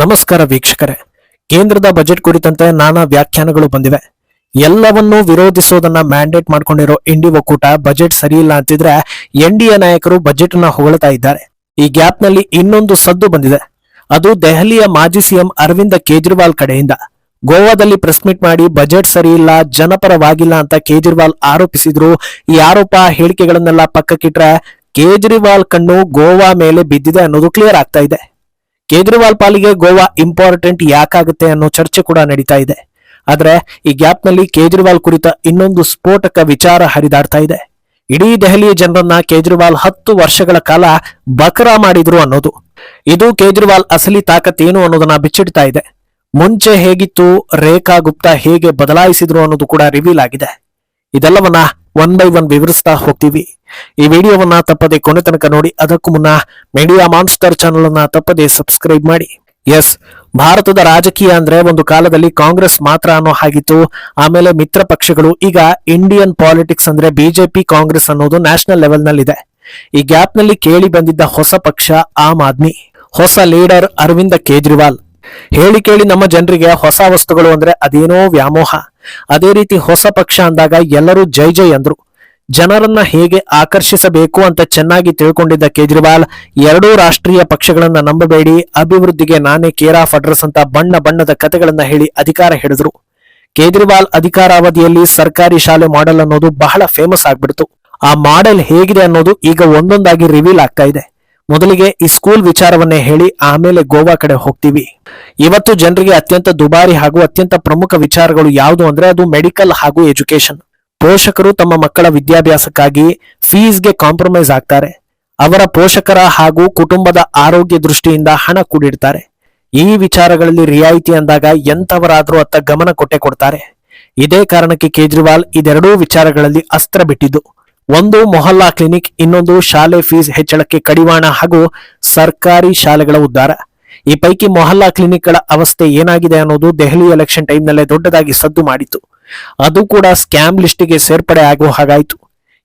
ನಮಸ್ಕಾರ ವೀಕ್ಷಕರೇ. ಕೇಂದ್ರದ ಬಜೆಟ್ ಕುರಿತಂತೆ ನಾನಾ ವ್ಯಾಖ್ಯಾನಗಳು ಬಂದಿವೆ. ಎಲ್ಲವನ್ನೂ ವಿರೋಧಿಸೋದನ್ನ ಮ್ಯಾಂಡೇಟ್ ಮಾಡ್ಕೊಂಡಿರೋ ಇಂಡಿ ಒಕ್ಕೂಟ ಬಜೆಟ್ ಸರಿಯಿಲ್ಲ ಅಂತಿದ್ರೆ ಎನ್ ಡಿ ಎ ನಾಯಕರು ಬಜೆಟ್ನ ಹೊಗಳ್ತಾ ಇದ್ದಾರೆ. ಈ ಗ್ಯಾಪ್ನಲ್ಲಿ ಇನ್ನೊಂದು ಸದ್ದು ಬಂದಿದೆ. ಅದು ದೆಹಲಿಯ ಮಾಜಿ ಸಿಎಂ ಅರವಿಂದ ಕೇಜ್ರಿವಾಲ್ ಕಡೆಯಿಂದ. ಗೋವಾದಲ್ಲಿ ಪ್ರೆಸ್ ಮೀಟ್ ಮಾಡಿ ಬಜೆಟ್ ಸರಿಯಿಲ್ಲ ಜನಪರವಾಗಿಲ್ಲ ಅಂತ ಕೇಜ್ರಿವಾಲ್ ಆರೋಪಿಸಿದ್ರು. ಈ ಆರೋಪ ಹೇಳಿಕೆಗಳನ್ನೆಲ್ಲ ಪಕ್ಕಕ್ಕಿಟ್ರೆ ಕೇಜ್ರಿವಾಲ್ ಕಣ್ಣು ಗೋವಾ ಮೇಲೆ ಬಿದ್ದಿದೆ ಅನ್ನೋದು ಕ್ಲಿಯರ್ ಆಗ್ತಾ ಇದೆ. ಕೇಜ್ರಿವಾಲ್ ಪಾಲಿಗೆ ಗೋವಾ ಇಂಪಾರ್ಟೆಂಟ್ ಯಾಕಾಗುತ್ತೆ ಅನ್ನೋ ಚರ್ಚೆ ಕೂಡ ನಡೀತಾ ಇದೆ. ಆದ್ರೆ ಈ ಗ್ಯಾಪ್ನಲ್ಲಿ ಕೇಜ್ರಿವಾಲ್ ಕುರಿತ ಇನ್ನೊಂದು ಸ್ಫೋಟಕ ವಿಚಾರ ಹರಿದಾಡ್ತಾ ಇದೆ. ಇಡೀ ದೆಹಲಿಯ ಜನರನ್ನ ಕೇಜ್ರಿವಾಲ್ ಹತ್ತು ವರ್ಷಗಳ ಕಾಲ ಬಕರಾ ಮಾಡಿದ್ರು ಅನ್ನೋದು. ಇದು ಕೇಜ್ರಿವಾಲ್ ಅಸಲಿ ತಾಕತ್ತೇನು ಅನ್ನೋದನ್ನ ಬಿಚ್ಚಿಡ್ತಾ ಇದೆ. ಮುಂಚೆ ಹೇಗಿತ್ತು, ರೇಖಾ ಗುಪ್ತಾ ಹೇಗೆ ಬದಲಾಯಿಸಿದ್ರು ಅನ್ನೋದು ಕೂಡ ರಿವೀಲ್ ಆಗಿದೆ. ಇದೆಲ್ಲವನ್ನ ಒನ್ ಬೈ ಒನ್ ವಿವರಿಸ್ತಾ ಹೋಗ್ತೀವಿ. ಈ ವಿಡಿಯೋವನ್ನ ತಪ್ಪದೆ ಕೊನೆ ತನಕ ನೋಡಿ, ಅದಕ್ಕೂ ಮುನ್ನ ಮೀಡಿಯಾ ಮಾನ್ಸ್ಟರ್ ಚಾನಲ್ ಅನ್ನ ತಪ್ಪದೆ ಸಬ್ಸ್ಕ್ರೈಬ್ ಮಾಡಿ. ಎಸ್ ಭಾರತದ ರಾಜಕೀಯ ಅಂದ್ರೆ ಒಂದು ಕಾಲದಲ್ಲಿ ಕಾಂಗ್ರೆಸ್ ಮಾತ್ರ ಅನ್ನೋ ಹಾಗಿತ್ತು. ಆಮೇಲೆ ಮಿತ್ರ ಪಕ್ಷಗಳು, ಈಗ ಇಂಡಿಯನ್ ಪಾಲಿಟಿಕ್ಸ್ ಅಂದ್ರೆ ಬಿಜೆಪಿ ಕಾಂಗ್ರೆಸ್ ಅನ್ನೋದು ನ್ಯಾಷನಲ್ ಲೆವೆಲ್ ನಲ್ಲಿದೆ ಈ ಗ್ಯಾಪ್ನಲ್ಲಿ ಕೇಳಿ ಬಂದಿದ್ದ ಹೊಸ ಪಕ್ಷ ಆಮ್ ಆದ್ಮಿ, ಹೊಸ ಲೀಡರ್ ಅರವಿಂದ ಕೇಜ್ರಿವಾಲ್. ಹೇಳಿ ಕೇಳಿ ನಮ್ಮ ಜನರಿಗೆ ಹೊಸ ವಸ್ತುಗಳು ಅಂದ್ರೆ ಅದೇನೋ ವ್ಯಾಮೋಹ. ಅದೇ ರೀತಿ ಹೊಸ ಪಕ್ಷ ಅಂದಾಗ ಎಲ್ಲರೂ ಜೈ ಜೈ ಅಂದ್ರು. ಜನರನ್ನ ಹೇಗೆ ಆಕರ್ಷಿಸಬೇಕು ಅಂತ ಚೆನ್ನಾಗಿ ತಿಳ್ಕೊಂಡಿದ್ದ ಕೇಜ್ರಿವಾಲ್, ಎರಡೂ ರಾಷ್ಟ್ರೀಯ ಪಕ್ಷಗಳನ್ನ ನಂಬಬೇಡಿ, ಅಭಿವೃದ್ಧಿಗೆ ನಾನೇ ಕೇರ್ ಆಫ್ ಅಡ್ರೆಸ್ ಅಂತ ಬಣ್ಣ ಬಣ್ಣದ ಕಥೆಗಳನ್ನ ಹೇಳಿ ಅಧಿಕಾರ ಹಿಡಿದ್ರು. ಕೇಜ್ರಿವಾಲ್ ಅಧಿಕಾರಾವಧಿಯಲ್ಲಿ ಸರ್ಕಾರಿ ಶಾಲೆ ಮಾಡೆಲ್ ಅನ್ನೋದು ಬಹಳ ಫೇಮಸ್ ಆಗ್ಬಿಡ್ತು. ಆ ಮಾಡೆಲ್ ಹೇಗಿದೆ ಅನ್ನೋದು ಈಗ ಒಂದೊಂದಾಗಿ ರಿವೀಲ್ ಆಗ್ತಾ ಇದೆ. ಮೊದಲಿಗೆ ಈ ಸ್ಕೂಲ್ ವಿಚಾರವನ್ನೇ ಹೇಳಿ ಆಮೇಲೆ ಗೋವಾ ಕಡೆ ಹೋಗ್ತೀವಿ. ಇವತ್ತು ಜನರಿಗೆ ಅತ್ಯಂತ ದುಬಾರಿ ಹಾಗೂ ಅತ್ಯಂತ ಪ್ರಮುಖ ವಿಚಾರಗಳು ಯಾವುದು ಅಂದ್ರೆ ಅದು ಮೆಡಿಕಲ್ ಹಾಗೂ ಎಜುಕೇಶನ್ ಪೋಷಕರು ತಮ್ಮ ಮಕ್ಕಳ ವಿದ್ಯಾಭ್ಯಾಸಕ್ಕಾಗಿ ಫೀಸ್ಗೆ ಕಾಂಪ್ರಮೈಸ್ ಆಗ್ತಾರೆ. ಅವರ ಪೋಷಕರ ಹಾಗೂ ಕುಟುಂಬದ ಆರೋಗ್ಯ ದೃಷ್ಟಿಯಿಂದ ಹಣ ಕೂಡಿಡ್ತಾರೆ. ಈ ವಿಚಾರಗಳಲ್ಲಿ ರಿಯಾಯಿತಿ ಅಂದಾಗ ಎಂಥವರಾದರೂ ಅತ್ತ ಗಮನ ಕೊಟ್ಟೆ ಕೊಡ್ತಾರೆ. ಇದೇ ಕಾರಣಕ್ಕೆ ಕೇಜ್ರಿವಾಲ್ ಇದೆರಡೂ ವಿಚಾರಗಳಲ್ಲಿ ಅಸ್ತ್ರ ಬಿಟ್ಟಿದ್ದು. ಒಂದು ಮೊಹಲ್ಲಾ ಕ್ಲಿನಿಕ್, ಇನ್ನೊಂದು ಶಾಲೆ ಫೀಸ್ ಹೆಚ್ಚಳಕ್ಕೆ ಕಡಿವಾಣ ಹಾಗೂ ಸರ್ಕಾರಿ ಶಾಲೆಗಳ ಉದ್ಧಾರ. ಈ ಪೈಕಿ ಮೊಹಲ್ಲಾ ಕ್ಲಿನಿಕ್ಗಳ ಅವಸ್ಥೆ ಏನಾಗಿದೆ ಅನ್ನೋದು ದೆಹಲಿ ಎಲೆಕ್ಷನ್ ಟೈಮ್ನಲ್ಲೇ ದೊಡ್ಡದಾಗಿ ಸದ್ದು ಮಾಡಿತು ಅದು ಕೂಡ ಸ್ಕ್ಯಾಮ್ ಲಿಸ್ಟಿಗೆ ಸೇರ್ಪಡೆ ಆಗುವ ಹಾಗಾಯಿತು.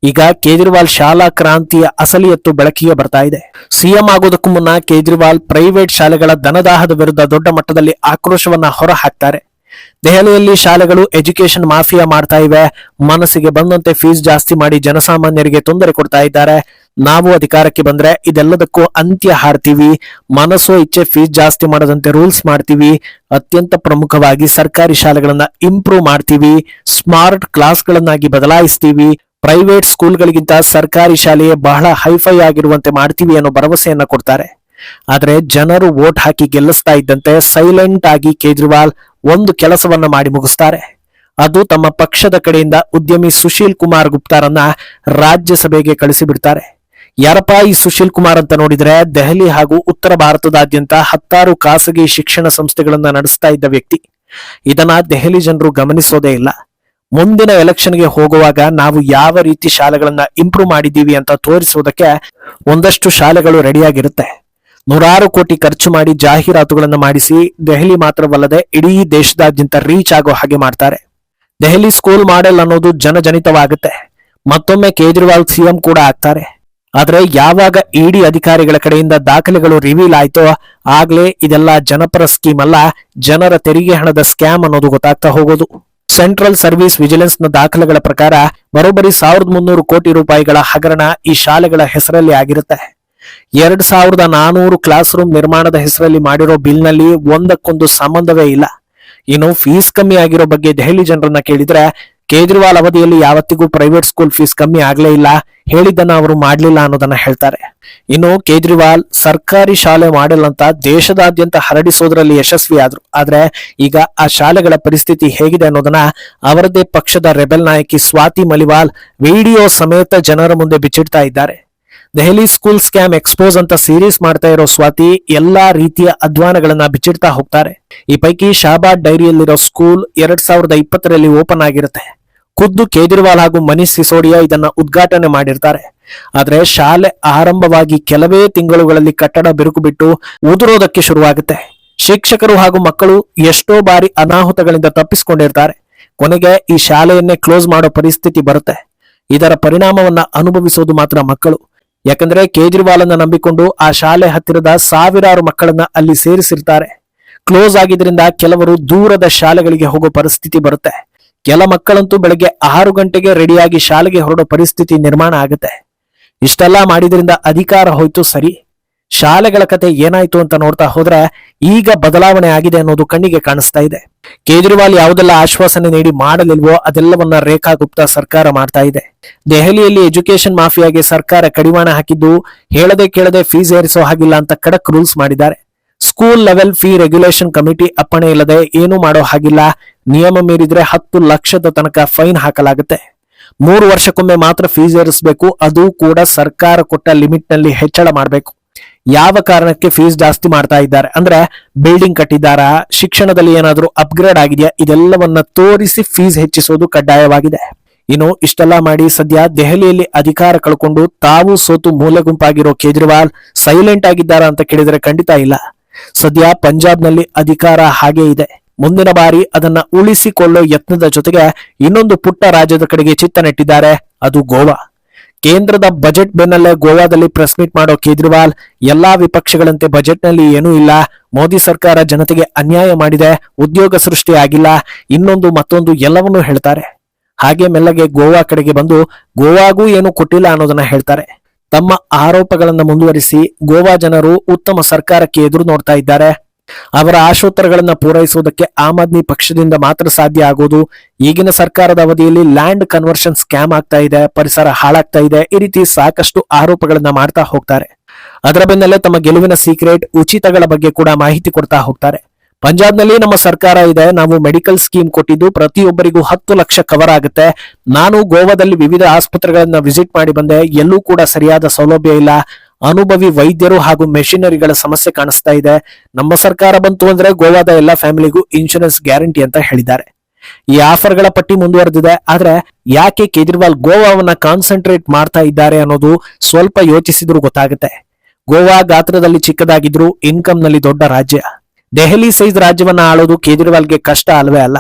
ಈಗ ಕೇಜ್ರಿವಾಲ್ ಶಾಲಾ ಕ್ರಾಂತಿಯ ಅಸಲಿ ಎತ್ತು ಬೆಳಕಿಗೆ ಬರ್ತಾ ಇದೆ. ಸಿಎಂ ಆಗೋದಕ್ಕೂ ಮುನ್ನ ಕೇಜ್ರಿವಾಲ್ ಪ್ರೈವೇಟ್ ಶಾಲೆಗಳ ಧನದಾಹದ ವಿರುದ್ಧ ದೊಡ್ಡ ಮಟ್ಟದಲ್ಲಿ ಆಕ್ರೋಶವನ್ನ ಹೊರ ಹಾಕ್ತಾರೆ ದೆಹಲಿಯಲ್ಲಿ ಶಾಲೆಗಳು ಎಜುಕೇಶನ್ ಮಾಫಿಯಾ ಮಾಡ್ತಾ ಇವೆ. ಮನಸ್ಸಿಗೆ ಬಂದಂತೆ ಫೀಸ್ ಜಾಸ್ತಿ ಮಾಡಿ ಜನಸಾಮಾನ್ಯರಿಗೆ ತೊಂದರೆ ಕೊಡ್ತಾ ಇದ್ದಾರೆ. ನಾವು ಅಧಿಕಾರಕ್ಕೆ ಬಂದ್ರೆ ಇದೆಲ್ಲದಕ್ಕೂ ಅಂತ್ಯ ಹಾಡ್ತೀವಿ ಮನಸ್ಸೋ, ಇಚ್ಛೆ ಫೀಸ್ ಜಾಸ್ತಿ ಮಾಡದಂತೆ ರೂಲ್ಸ್ ಮಾಡ್ತೀವಿ. ಅತ್ಯಂತ ಪ್ರಮುಖವಾಗಿ ಸರ್ಕಾರಿ ಶಾಲೆಗಳನ್ನ ಇಂಪ್ರೂವ್ ಮಾಡ್ತೀವಿ. ಸ್ಮಾರ್ಟ್ ಕ್ಲಾಸ್ಗಳನ್ನಾಗಿ ಬದಲಾಯಿಸ್ತೀವಿ. ಪ್ರೈವೇಟ್ ಸ್ಕೂಲ್ಗಳಿಗಿಂತ ಸರ್ಕಾರಿ ಶಾಲೆಯೇ ಬಹಳ ಹೈಫೈ ಆಗಿರುವಂತೆ ಮಾಡ್ತೀವಿ ಅನ್ನೋ ಭರವಸೆಯನ್ನ ಕೊಡ್ತಾರೆ. ಆದರೆ ಜನರು ವೋಟ್ ಹಾಕಿ ಗೆಲ್ಲಿಸ್ತಾ ಇದ್ದಂತೆ ಸೈಲೆಂಟ್ ಆಗಿ ಕೇಜ್ರಿವಾಲ್ ಒಂದು ಕೆಲಸವನ್ನ ಮಾಡಿ ಮುಗಿಸ್ತಾರೆ. ಅದು ತಮ್ಮ ಪಕ್ಷದ ಕಡೆಯಿಂದ ಉದ್ಯಮಿ ಸುಶೀಲ್ ಕುಮಾರ್ ಗುಪ್ತಾರನ್ನ ರಾಜ್ಯಸಭೆಗೆ ಕಳಿಸಿಬಿಡ್ತಾರೆ. ಯಾರಪ್ಪ ಈ ಸುಶೀಲ್ ಕುಮಾರ್ ಅಂತ ನೋಡಿದ್ರೆ ದೆಹಲಿ ಹಾಗೂ ಉತ್ತರ ಭಾರತದಾದ್ಯಂತ ಹತ್ತಾರು ಖಾಸಗಿ ಶಿಕ್ಷಣ ಸಂಸ್ಥೆಗಳನ್ನ ನಡೆಸ್ತಾ ಇದ್ದ ವ್ಯಕ್ತಿ. ಇದನ್ನ ದೆಹಲಿ ಜನರು ಗಮನಿಸೋದೇ ಇಲ್ಲ. ಮುಂದಿನ ಎಲೆಕ್ಷನ್ಗೆ ಹೋಗುವಾಗ ನಾವು ಯಾವ ರೀತಿ ಶಾಲೆಗಳನ್ನ ಇಂಪ್ರೂವ್ ಮಾಡಿದ್ದೀವಿ ಅಂತ ತೋರಿಸುವುದಕ್ಕೆ ಒಂದಷ್ಟು ಶಾಲೆಗಳು ರೆಡಿಯಾಗಿರುತ್ತೆ ನೂರಾರು ಕೋಟಿ ಖರ್ಚು ಮಾಡಿ ಜಾಹೀರಾತುಗಳನ್ನು ಮಾಡಿಸಿ ದೆಹಲಿ ಮಾತ್ರವಲ್ಲದೆ ಇಡೀ ದೇಶದಾದ್ಯಂತ ರೀಚ್ ಆಗೋ ಹಾಗೆ ಮಾಡ್ತಾರೆ. ದೆಹಲಿ ಸ್ಕೂಲ್ ಮಾಡೆಲ್ ಅನ್ನೋದು ಜನಜನಿತವಾಗುತ್ತೆ. ಮತ್ತೊಮ್ಮೆ ಕೇಜ್ರಿವಾಲ್ ಸಿಎಂ ಕೂಡ ಆಗ್ತಾರೆ. ಆದ್ರೆ ಯಾವಾಗ ಇಡಿ ಅಧಿಕಾರಿಗಳ ಕಡೆಯಿಂದ ದಾಖಲೆಗಳು ರಿವೀಲ್ ಆಯ್ತೋ ಆಗ್ಲೇ ಇದೆಲ್ಲ ಜನಪರ ಸ್ಕೀಮ್ ಅಲ್ಲ, ಜನರ ತೆರಿಗೆ ಹಣದ ಸ್ಕ್ಯಾಮ್ ಅನ್ನೋದು ಗೊತ್ತಾಗ್ತಾ ಹೋಗೋದು. ಸೆಂಟ್ರಲ್ ಸರ್ವಿಸ್ ವಿಜಿಲೆನ್ಸ್ನ ದಾಖಲೆಗಳ ಪ್ರಕಾರ ಬರೋಬ್ಬರಿ ಸಾವಿರದ ಮುನ್ನೂರು ಕೋಟಿ ರೂಪಾಯಿಗಳ ಹಗರಣ ಈ ಶಾಲೆಗಳ ಹೆಸರಲ್ಲಿ ಆಗಿರುತ್ತೆ. ಎರಡ್ ಸಾವಿರದ ನಾನೂರು ಕ್ಲಾಸ್ ರೂಮ್ ನಿರ್ಮಾಣದ ಹೆಸರಲ್ಲಿ ಮಾಡಿರೋ ಬಿಲ್ನಲ್ಲಿ ಒಂದಕ್ಕೊಂದು ಸಂಬಂಧವೇ ಇಲ್ಲ. ಇನ್ನು ಫೀಸ್ ಕಮ್ಮಿ ಆಗಿರೋ ಬಗ್ಗೆ ದೆಹಲಿ ಜನರನ್ನ ಕೇಳಿದ್ರೆ ಕೇಜ್ರಿವಾಲ್ ಅವಧಿಯಲ್ಲಿ ಯಾವತ್ತಿಗೂ ಪ್ರೈವೇಟ್ ಸ್ಕೂಲ್ ಫೀಸ್ ಕಮ್ಮಿ ಆಗ್ಲೇ ಇಲ್ಲ. ಹೇಳಿದ್ದನ್ನ ಅವರು ಮಾಡಲಿಲ್ಲ ಅನ್ನೋದನ್ನ ಹೇಳ್ತಾರೆ. ಇನ್ನು ಕೇಜ್ರಿವಾಲ್ ಸರ್ಕಾರಿ ಶಾಲೆ ಮಾಡೆಲ್ ಅಂತ ದೇಶದಾದ್ಯಂತ ಹರಡಿಸೋದ್ರಲ್ಲಿ ಯಶಸ್ವಿ ಆದ್ರು. ಆದ್ರೆ ಈಗ ಆ ಶಾಲೆಗಳ ಪರಿಸ್ಥಿತಿ ಹೇಗಿದೆ ಅನ್ನೋದನ್ನ ಅವರದೇ ಪಕ್ಷದ ರೆಬೆಲ್ ನಾಯಕಿ ಸ್ವಾತಿ ಮಲಿವಾಲ್ ವಿಡಿಯೋ ಸಮೇತ ಜನರ ಮುಂದೆ ಬಿಚ್ಚಿಡ್ತಾ ಇದ್ದಾರೆ. ದೆಹಲಿ ಸ್ಕೂಲ್ ಸ್ಕ್ಯಾಮ್ ಎಕ್ಸ್ಪೋಸ್ ಅಂತ ಸೀರೀಸ್ ಮಾಡ್ತಾ ಇರೋ ಸ್ವಾತಿ ಎಲ್ಲಾ ರೀತಿಯ ಅಧ್ವಾನಗಳನ್ನ ಬಿಚ್ಚಿಡ್ತಾ ಹೋಗ್ತಾರೆ. ಈ ಪೈಕಿ ಶಾಬಾದ್ ಡೈರಿಯಲ್ಲಿರೋ ಸ್ಕೂಲ್ ಎರಡ್ ಸಾವಿರದ ಇಪ್ಪತ್ತರಲ್ಲಿ ಓಪನ್ ಆಗಿರುತ್ತೆ. ಖುದ್ದು ಕೇಜ್ರಿವಾಲ್ ಹಾಗೂ ಮನೀಶ್ ಸಿಸೋಡಿಯಾ ಇದನ್ನ ಉದ್ಘಾಟನೆ ಮಾಡಿರ್ತಾರೆ. ಆದ್ರೆ ಶಾಲೆ ಆರಂಭವಾಗಿ ಕೆಲವೇ ತಿಂಗಳುಗಳಲ್ಲಿ ಕಟ್ಟಡ ಬಿರುಕು ಬಿಟ್ಟು ಉದುರೋದಕ್ಕೆ ಶುರುವಾಗುತ್ತೆ. ಶಿಕ್ಷಕರು ಹಾಗೂ ಮಕ್ಕಳು ಎಷ್ಟೋ ಬಾರಿ ಅನಾಹುತಗಳಿಂದ ತಪ್ಪಿಸಿಕೊಂಡಿರ್ತಾರೆ. ಕೊನೆಗೆ ಈ ಶಾಲೆಯನ್ನೇ ಕ್ಲೋಸ್ ಮಾಡೋ ಪರಿಸ್ಥಿತಿ ಬರುತ್ತೆ. ಇದರ ಪರಿಣಾಮವನ್ನ ಅನುಭವಿಸೋದು ಮಾತ್ರ ಮಕ್ಕಳು. ಯಾಕಂದ್ರೆ ಕೇಜ್ರಿವಾಲ್ ಅನ್ನ ನಂಬಿಕೊಂಡು ಆ ಶಾಲೆ ಹತ್ತಿರದ ಸಾವಿರಾರು ಮಕ್ಕಳನ್ನ ಅಲ್ಲಿ ಸೇರಿಸಿರ್ತಾರೆ. ಕ್ಲೋಸ್ ಆಗಿದ್ರಿಂದ ಕೆಲವರು ದೂರದ ಶಾಲೆಗಳಿಗೆ ಹೋಗೋ ಪರಿಸ್ಥಿತಿ ಬರುತ್ತೆ. ಕೆಲ ಮಕ್ಕಳಂತೂ ಬೆಳಗ್ಗೆ ಆರು ಗಂಟೆಗೆ ರೆಡಿಯಾಗಿ ಶಾಲೆಗೆ ಹೊರಡೋ ಪರಿಸ್ಥಿತಿ ನಿರ್ಮಾಣ ಆಗುತ್ತೆ. ಇಷ್ಟೆಲ್ಲ ಮಾಡಿದ್ರಿಂದ ಅಧಿಕಾರ ಹೋಯ್ತು ಸರಿ. ಶಾಲೆಗಳ ಕತೆ ಏನಾಯ್ತು ಅಂತ ನೋಡ್ತಾ ಹೋದ್ರೆ ಈಗ ಬದಲಾವಣೆ ಆಗಿದೆ ಅನ್ನೋದು ಕಣ್ಣಿಗೆ ಕಾಣಿಸ್ತಾ ಇದೆ. ಕೇಜ್ರಿವಾಲ್ ಯಾವುದೆಲ್ಲ ಆಶ್ವಾಸನೆ ನೀಡಿ ಮಾಡಲಿಲ್ವೋ ಅದೆಲ್ಲವನ್ನ ರೇಖಾ ಗುಪ್ತಾ ಸರ್ಕಾರ ಮಾಡ್ತಾ ಇದೆ. ದೆಹಲಿಯಲ್ಲಿ ಎಜುಕೇಶನ್ ಮಾಫಿಯಾಗೆ ಸರ್ಕಾರ ಕಡಿವಾಣ ಹಾಕಿದ್ದು ಹೇಳದೆ ಕೇಳದೆ ಫೀಸ್ ಏರಿಸೋ ಹಾಗಿಲ್ಲ ಅಂತ ಖಡಕ್ ರೂಲ್ಸ್ ಮಾಡಿದ್ದಾರೆ. School level fee regulation committee ಅಪ್ಪಣೆ ಇಲ್ಲದೆ ಏನೂ ಮಾಡೋ ಹಾಗಿಲ್ಲ. ನಿಯಮ ಮೀರಿದ್ರೆ ಹತ್ತು ಲಕ್ಷದ ತನಕ ಫೈನ್ ಹಾಕಲಾಗುತ್ತೆ. ಮೂರು ವರ್ಷಕ್ಕೊಮ್ಮೆ ಮಾತ್ರ ಫೀಸ್ ಏರಿಸಬೇಕು. ಅದು ಕೂಡ ಸರ್ಕಾರ ಕೊಟ್ಟ ಲಿಮಿಟ್ನಲ್ಲಿ ಹೆಚ್ಚಳ ಮಾಡಬೇಕು. ಯಾವ ಕಾರಣಕ್ಕೆ ಫೀಸ್ ಜಾಸ್ತಿ ಮಾಡ್ತಾ ಇದ್ದಾರೆ? ಅಂದ್ರೆ ಬಿಲ್ಡಿಂಗ್ ಕಟ್ಟಿದಾರ ಶಿಕ್ಷಣದಲ್ಲಿ ಏನಾದರೂ ಅಪ್ಗ್ರೇಡ್ ಆಗಿದೆಯಾ? ಇದೆಲ್ಲವನ್ನ ತೋರಿಸಿ ಫೀಸ್ ಹೆಚ್ಚಿಸೋದು ಕಡ್ಡಾಯವಾಗಿದೆ. ಇನ್ನು ಇಷ್ಟೆಲ್ಲ ಮಾಡಿ ಸದ್ಯ ದೆಹಲಿಯಲ್ಲಿ ಅಧಿಕಾರ ಕಳ್ಕೊಂಡು ತಾವು ಸೋತು ಮೂಲ ಗುಂಪಾಗಿರೋ ಕೇಜ್ರಿವಾಲ್ ಸೈಲೆಂಟ್ ಆಗಿದ್ದಾರಾ ಅಂತ ಕೇಳಿದ್ರೆ ಖಂಡಿತ ಇಲ್ಲ. ಸದ್ಯ ಪಂಜಾಬ್ನಲ್ಲಿ ಅಧಿಕಾರ ಹಾಗೆ ಇದೆ. ಮುಂದಿನ ಬಾರಿ ಅದನ್ನ ಉಳಿಸಿಕೊಳ್ಳೋ ಯತ್ನದ ಜೊತೆಗೆ ಇನ್ನೊಂದು ಪುಟ್ಟ ರಾಜ್ಯದ ಕಡೆಗೆ ಚಿತ್ತ ನೆಟ್ಟಿದ್ದಾರೆ ಅದು ಗೋವಾ. ಕೇಂದ್ರದ ಬಜೆಟ್ ಬೆನ್ನಲ್ಲೇ ಗೋವಾದಲ್ಲಿ ಪ್ರೆಸ್ ಮೀಟ್ ಮಾಡೋ ಕೇಜ್ರಿವಾಲ್, ಎಲ್ಲಾ ವಿಪಕ್ಷಗಳಂತೆ ಬಜೆಟ್ನಲ್ಲಿ ಏನೂ ಇಲ್ಲ. ಮೋದಿ ಸರ್ಕಾರ ಜನತೆಗೆ ಅನ್ಯಾಯ ಮಾಡಿದೆ, ಉದ್ಯೋಗ ಸೃಷ್ಟಿ ಆಗಿಲ್ಲ, ಇನ್ನೊಂದು ಮತ್ತೊಂದು ಎಲ್ಲವನ್ನೂ ಹೇಳ್ತಾರೆ. ಹಾಗೆ ಮೆಲ್ಲಗೆ ಗೋವಾ ಕಡೆಗೆ ಬಂದು ಗೋವಾಗೂ ಏನು ಕೊಟ್ಟಿಲ್ಲ ಅನ್ನೋದನ್ನ ಹೇಳ್ತಾರೆ. ತಮ್ಮ ಆರೋಪಗಳನ್ನು ಮುಂದುವರಿಸಿ ಗೋವಾ ಜನರು ಉತ್ತಮ ಸರ್ಕಾರಕ್ಕೆ ಎದುರು ನೋಡ್ತಾ ಇದ್ದಾರೆ. ಅವರ ಆಶೋತ್ತರಗಳನ್ನು ಪೂರೈಸುವುದಕ್ಕೆ ಆಮ್ ಆದ್ಮಿ ಪಕ್ಷದಿಂದ ಮಾತ್ರ ಸಾಧ್ಯ ಆಗೋದು. ಈಗಿನ ಸರ್ಕಾರದ ಅವಧಿಯಲ್ಲಿ ಲ್ಯಾಂಡ್ ಕನ್ವರ್ಷನ್ ಸ್ಕ್ಯಾಮ್ ಆಗ್ತಾ ಇದೆ, ಪರಿಸರ ಹಾಳಾಗ್ತಾ ಇದೆ, ಈ ರೀತಿ ಸಾಕಷ್ಟು ಆರೋಪಗಳನ್ನ ಮಾಡ್ತಾ ಹೋಗ್ತಾರೆ. ಅದರ ಬೆನ್ನಲ್ಲೇ ತಮ್ಮ ಗೆಲುವಿನ ಸೀಕ್ರೆಟ್ ಉಚಿತಗಳ ಬಗ್ಗೆ ಕೂಡ ಮಾಹಿತಿ ಕೊಡ್ತಾ ಹೋಗ್ತಾರೆ. ಪಂಜಾಬ್ನಲ್ಲಿ ನಮ್ಮ ಸರ್ಕಾರ ಇದೆ, ನಾವು ಮೆಡಿಕಲ್ ಸ್ಕೀಮ್ ಕೊಟ್ಟಿದ್ದು ಪ್ರತಿಯೊಬ್ಬರಿಗೂ ಹತ್ತು ಲಕ್ಷ ಕವರ್ ಆಗುತ್ತೆ. ನಾನು ಗೋವಾದಲ್ಲಿ ವಿವಿಧ ಆಸ್ಪತ್ರೆಗಳನ್ನ ವಿಸಿಟ್ ಮಾಡಿ ಬಂದೆ, ಎಲ್ಲೂ ಕೂಡ ಸರಿಯಾದ ಸೌಲಭ್ಯ ಇಲ್ಲ. ಅನುಭವಿ ವೈದ್ಯರು ಹಾಗೂ ಮೆಷಿನರಿಗಳ ಸಮಸ್ಯೆ ಕಾಣಿಸ್ತಾ ಇದೆ. ನಮ್ಮ ಸರ್ಕಾರ ಬಂತು ಅಂದ್ರೆ ಗೋವಾದ ಎಲ್ಲಾ ಫ್ಯಾಮಿಲಿಗೂ ಇನ್ಶೂರೆನ್ಸ್ ಗ್ಯಾರಂಟಿ ಅಂತ ಹೇಳಿದ್ದಾರೆ. ಈ ಆಫರ್ಗಳ ಪಟ್ಟಿ ಮುಂದುವರೆದಿದೆ. ಆದ್ರೆ ಯಾಕೆ ಕೇಜ್ರಿವಾಲ್ ಗೋವಾವನ್ನ ಕಾನ್ಸಂಟ್ರೇಟ್ ಮಾಡ್ತಾ ಇದ್ದಾರೆ ಅನ್ನೋದು ಸ್ವಲ್ಪ ಯೋಚಿಸಿದ್ರು ಗೊತ್ತಾಗುತ್ತೆ. ಗೋವಾ ಗಾತ್ರದಲ್ಲಿ ಚಿಕ್ಕದಾಗಿದ್ರು ಇನ್ಕಮ್ನಲ್ಲಿ ದೊಡ್ಡ ರಾಜ್ಯ. ದೆಹಲಿ ಸೈಜ್ ರಾಜ್ಯವನ್ನ ಆಳೋದು ಕೇಜ್ರಿವಾಲ್ಗೆ ಕಷ್ಟ ಅಲ್ವೇ ಅಲ್ಲ.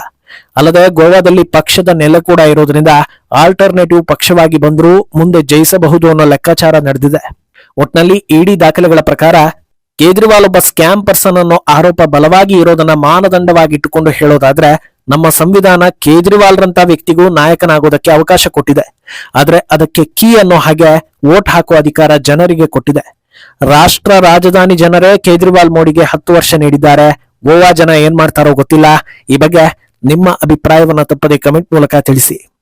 ಅಲ್ಲದೆ ಗೋವಾದಲ್ಲಿ ಪಕ್ಷದ ನೆಲೆ ಕೂಡ ಇರೋದ್ರಿಂದ ಆಲ್ಟರ್ನೇಟಿವ್ ಪಕ್ಷವಾಗಿ ಬಂದರೂ ಮುಂದೆ ಜಯಿಸಬಹುದು ಅನ್ನೋ ಲೆಕ್ಕಾಚಾರ ನಡೆದಿದೆ. ಒಟ್ನಲ್ಲಿ ಇಡಿ ದಾಖಲೆಗಳ ಪ್ರಕಾರ ಕೇಜ್ರಿವಾಲ್ ಒಬ್ಬ ಸ್ಕ್ಯಾಮ್ ಪರ್ಸನ್ ಅನ್ನೋ ಆರೋಪ ಬಲವಾಗಿ ಇರೋದನ್ನ ಮಾನದಂಡವಾಗಿಟ್ಟುಕೊಂಡು ಹೇಳೋದಾದ್ರೆ ನಮ್ಮ ಸಂವಿಧಾನ ಕೇಜ್ರಿವಾಲ್ರಂತ ವ್ಯಕ್ತಿಗೂ ನಾಯಕನಾಗೋದಕ್ಕೆ ಅವಕಾಶ ಕೊಟ್ಟಿದೆ. ಆದ್ರೆ ಅದಕ್ಕೆ ಕೀ ಅನ್ನೋ ಹಾಗೆ ವೋಟ್ ಹಾಕುವ ಅಧಿಕಾರ ಜನರಿಗೆ ಕೊಟ್ಟಿದೆ. ರಾಷ್ಟ್ರ ರಾಜಧಾನಿ ಜನರೇ ಕೇಜ್ರಿವಾಲ್ ಮೋಡಿಗೆ ಹತ್ತು ವರ್ಷ ನೀಡಿದ್ದಾರೆ. ಗೋವಾ ಜನ ಏನ್ ಮಾಡ್ತಾರೋ ಗೊತ್ತಿಲ್ಲ. ಈ ಬಗ್ಗೆ ನಿಮ್ಮ ಅಭಿಪ್ರಾಯವನ್ನ ತಪ್ಪದೆ ಕಮೆಂಟ್ ಮೂಲಕ ತಿಳಿಸಿ.